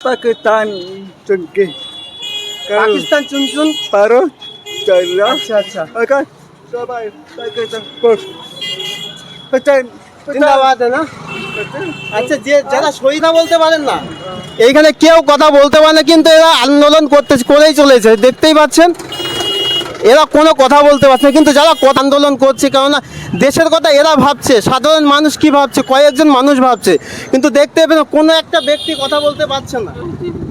পাকিস্তান চুনকি। পাকিস্তান চুন চুন পারো চাইনা আচ্ছা। আচ্ছা ওকে সবাই পাকিস্তান কোষ পাকিস্তান জিন্দাবাদ না? আচ্ছা। যে যারা শহীদা বলতে পারেন না। এইখানে কেউ কথা বলতে পারে না কিন্তু এরা আন্দোলন করতে করেই চলেছে। দেখতেই পাচ্ছেন? এরা কোনো কথা বলতে পারছে না। কিন্তু যারা কথা আন্দোলন করছে কেননা দেশের কথা এরা ভাবছে সাধারণ মানুষ কি ভাবছে কয়েকজন মানুষ ভাবছে কিন্তু দেখতে পেন কোনো একটা ব্যক্তি কথা বলতে পারছে না।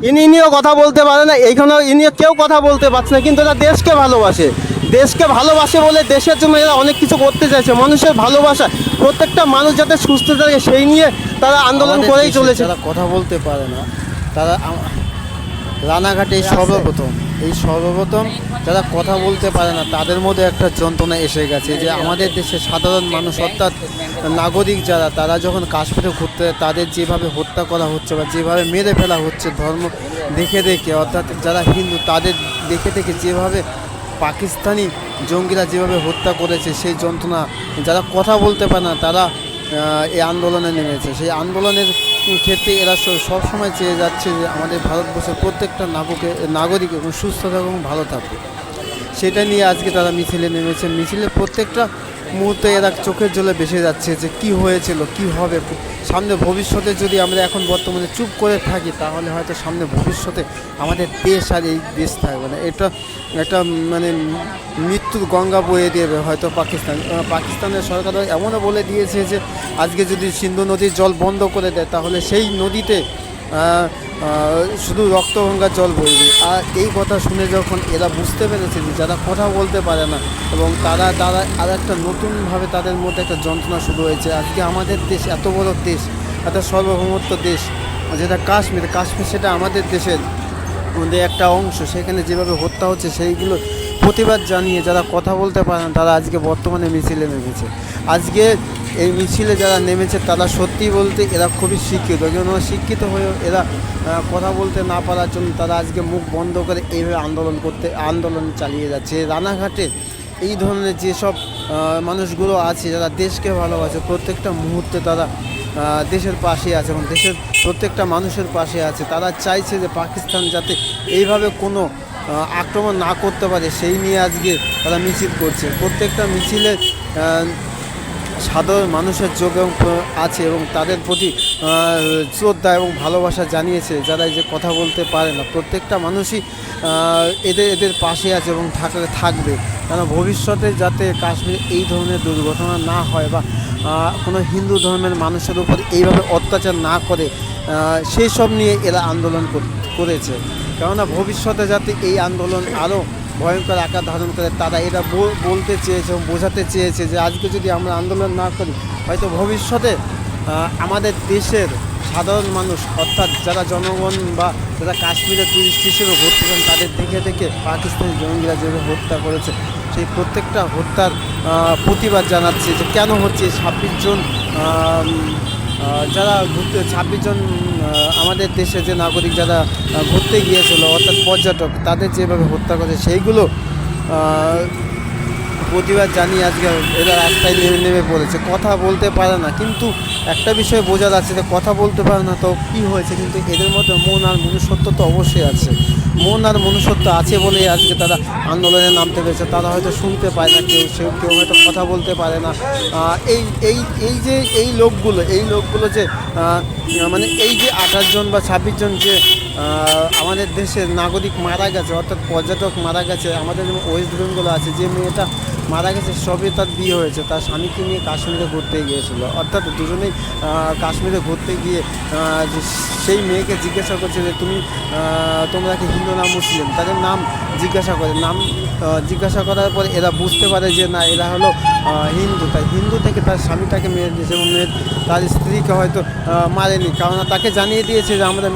ইনি ইনিও কথা বলতে পারে না এইখানে ইনিও কেউ কথা বলতে পারছে না কিন্তু এরা দেশকে ভালোবাসে। দেশকে ভালোবাসে বলে দেশের জন্য এরা অনেক কিছু করতে চাইছে। মানুষের ভালোবাসা প্রত্যেকটা মানুষ যাতে সুস্থ থাকে সেই নিয়ে তারা আন্দোলন করেই চলেছে। যারা কথা বলতে পারে না তারা রানাঘাটে সর্বপ্রথম। এই সর্বপ্রথম যারা কথা বলতে পারে না, তাদের মধ্যে একটা যন্ত্রণা এসে গেছে যে আমাদের দেশে সাধারণ মানুষ অর্থাৎ নাগরিক যারা, তারা যখন কাশ্মীরে ঘুরতে তাদের যেভাবে হত্যা করা হচ্ছে বা যেভাবে মেরে ফেলা হচ্ছে ধর্ম দেখে দেখে, অর্থাৎ যারা হিন্দু, তাদের দেখে দেখে যেভাবে পাকিস্তানি জঙ্গিরা যেভাবে হত্যা করেছে, সেই যন্ত্রণা, যারা কথা বলতে পারে না, তারা এই আন্দোলনে নেমেছে। সেই আন্দোলনের ক্ষেত্রে এরা সবসময় চেয়ে যাচ্ছে যে আমাদের ভারতবর্ষের প্রত্যেকটা নাগরিক নাগরিক এবং সুস্থ এবং ভালো থাকুক। সেটা নিয়ে আজকে তারা মিছিলে নেমেছে। মিছিলে প্রত্যেকটা মুহূর্তে এরা চোখের জলে ভেসে যাচ্ছে যে কি হয়েছিল, কি হবে। সামনে ভবিষ্যতে যদি আমরা এখন বর্তমানে চুপ করে থাকি, তাহলে হয়তো সামনে ভবিষ্যতে আমাদের দেশ আর এই দেশ থাকবে না। এটা একটা মানে মৃত্যুর গঙ্গা বয়ে দেবে হয়তো পাকিস্তান। পাকিস্তানের সরকার এমনও বলে দিয়েছে যে, আজকে যদি সিন্ধু নদীর জল বন্ধ করে দেয়, তাহলে সেই নদীতে শুধু রক্তগঙ্গার জল বইবে। আর এই কথা শুনে যখন এরা বুঝতে পেরেছে যে যারা কথা বলতে পারে না এবং তারা তারা আর একটা নতুনভাবে তাদের মধ্যে একটা যন্ত্রণা শুরু হয়েছে। আজকে আমাদের দেশ এত বড় দেশ, এত সর্বভৌমত্ব দেশ, যেটা কাশ্মীর কাশ্মীর সেটা আমাদের দেশের মধ্যে একটা অংশ। সেখানে যেভাবে হত্যা হচ্ছে, সেইগুলো প্রতিবাদ জানিয়ে যারা কথা বলতে পারে না, তারা আজকে বর্তমানে মিছিলে নেমেছে। আজকে এই মিছিলে যারা নেমেছে, তারা সত্যি বলতে এরা খুবই শিক্ষিত। কেননা শিক্ষিত হয়েও এরা কথা বলতে না পারার জন্য তারা আজকে মুখ বন্ধ করে এইভাবে আন্দোলন করতে, আন্দোলন চালিয়ে যাচ্ছে। রানাঘাটে এই ধরনের যেসব মানুষগুলো আছে, যারা দেশকে ভালোবাসে, প্রত্যেকটা মুহূর্তে তারা দেশের পাশে আছে এবং দেশের প্রত্যেকটা মানুষের পাশে আছে। তারা চাইছে যে পাকিস্তান যাতে এইভাবে কোনো আক্রমণ না করতে পারে, সেই নিয়ে আজকে তারা মিছিল করছে। প্রত্যেকটা মিছিলে সাধারণ মানুষের যোগ আছে এবং তাদের প্রতি শ্রদ্ধা এবং ভালোবাসা জানিয়েছে, যারা যে কথা বলতে পারে না। প্রত্যেকটা মানুষই এদের এদের পাশে আছে এবং থাকলে থাকবে। কেন ভবিষ্যতে যাতে কাশ্মীরে এই ধরনের দুর্ঘটনা না হয় বা কোনো হিন্দু ধর্মের মানুষের উপর এইভাবে অত্যাচার না করে সেই সব নিয়ে এরা আন্দোলন কর- করেছে। কেননা ভবিষ্যতে যাতে এই আন্দোলন আরও ভয়ঙ্কর আকার ধারণ করে, তারা এটা বল- বলতে চেয়েছে এবং বোঝাতে চেয়েছে যে আজকে যদি আমরা আন্দোলন না করি, হয়তো ভবিষ্যতে আমাদের দেশের সাধারণ মানুষ, অর্থাৎ যারা জনগণ বা যারা কাশ্মীরে টুরিস্ট হিসেবে ঘুরতে চান তাদের দেখে দেখে পাকিস্তানি জঙ্গিরা যেভাবে হত্যা করেছে, সেই প্রত্যেকটা হত্যার প্রতিবাদ জানাচ্ছে যে কেন হচ্ছে ছাব্বিশ জন যারা ঘুরতে ছাব্বিশ জন আমাদের দেশে যে নাগরিক যারা ঘুরতে গিয়েছিল, অর্থাৎ পর্যটক, তাদের যেভাবে হত্যা করে সেইগুলো প্রতিবাদ জানিয়ে আজকে এরা রাস্তায় নেমে নেমে পড়েছে। কথা বলতে পারে না, কিন্তু একটা বিষয় বোঝা যাচ্ছে যে কথা বলতে পারে না, তো কী হয়েছে? কিন্তু এদের মধ্যে মন আর মনুষ্যত্ব তো অবশ্যই আছে। মন আর মনুষ্যত্ব আছে বলেই আজকে তারা আন্দোলনে নামতে পেরেছে তারা হয়তো শুনতে পায় না কেউ, সে কেউ হয়তো কথা বলতে পারে না। এই এই এই যে এই লোকগুলো এই লোকগুলো যে মানে এই যে আঠাশ জন বা ছাব্বিশ জন যে আমাদের দেশের নাগরিক মারা গেছে, অর্থাৎ পর্যটক মারা গেছে, আমাদের ওয়েস্ট বেঙ্গল আছে, যে মেয়েটা মারা গেছে, সবই তার বিয়ে হয়েছে। তার স্বামীকে নিয়ে কাশ্মীরে ঘুরতে গিয়েছিল। অর্থাৎ দুজনেই কাশ্মীরে ঘুরতে গিয়ে সেই মেয়েকে জিজ্ঞাসা করছে যে, তুমি তোমরা কি হিন্দু না মুসলিম? তাদের নাম জিজ্ঞাসা করে, নাম জিজ্ঞাসা করার পরে এরা বুঝতে পারে যে, না, এরা হলো হিন্দু। তাই হিন্দু থেকে তার স্বামীটাকে মেরে দিয়েছে এবং মেয়ের তার স্ত্রীকে হয়তো মারেনি। কারণ তাকে জানিয়ে দিয়েছে যে আমরা